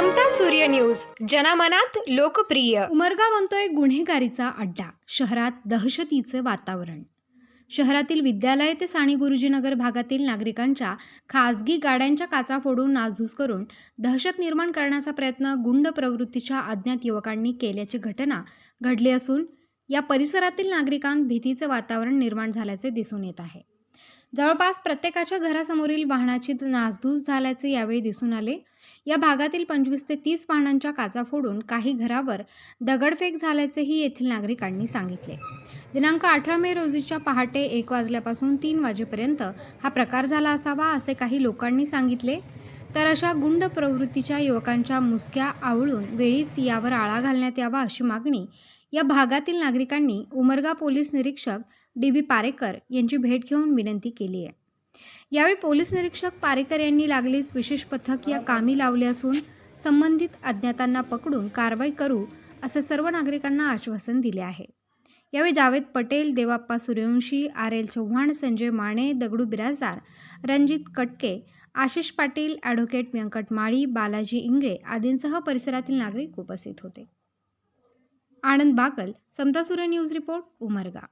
समता सूर्य न्यूज. जनमनात लोकप्रिय. उमरगा बनतोय गुन्हेगारीचा अड्डा. शहरात दहशतीचे वातावरण. शहरातील विद्यालय ते साने गुरुजीनगर भागातील नागरिकांच्या खासगी गाड्यांच्या काचा फोडून नासधूस करून दहशत निर्माण करण्याचा प्रयत्न गुंड प्रवृत्तीच्या अज्ञात युवकांनी केल्याची घटना घडली असून या परिसरातील नागरिकांत भीतीचे वातावरण निर्माण झाल्याचे दिसून येत आहे. जवळपास प्रत्येकाच्या घरासमोरील वाहनाची नासधूस झाल्याचे यावेळी दिसून आले. या भागातील पंचवीस ते तीस वाहनांच्या काचा फोडून काही घरावर दगडफेक झाल्याचेही येथील नागरिकांनी सांगितले. दिनांक अठरा मे रोजीच्या पहाटे एक वाजल्यापासून तीन वाजेपर्यंत हा प्रकार झाला असावा असे काही लोकांनी सांगितले. तर अशा गुंड प्रवृत्तीच्या युवकांच्या मुसक्या आवळून वेळीच यावर आळा घालण्यात यावा अशी मागणी या भागातील नागरिकांनी उमरगा पोलीस निरीक्षक डी बी पारेकर यांची भेट घेऊन विनंती केली आहे. यावेळी पोलीस निरीक्षक पारेकर यांनी लागलीच विशेष पथक या कामी लावले असून संबंधित अज्ञातांना पकडून कारवाई करू असे सर्व नागरिकांना आश्वासन दिले आहे. यावेळी Javed Patel Devappa Suryavanshi R L Chavan Sanjay Mane Dagdu Birajdar Ranjit Katke Ashish Patil advocate Vyankat Mali Balaji Ingale आदींसह परिसरातील नागरिक उपस्थित होते. आनंद बाकल समता सूर्य न्यूज रिपोर्ट उमरगा.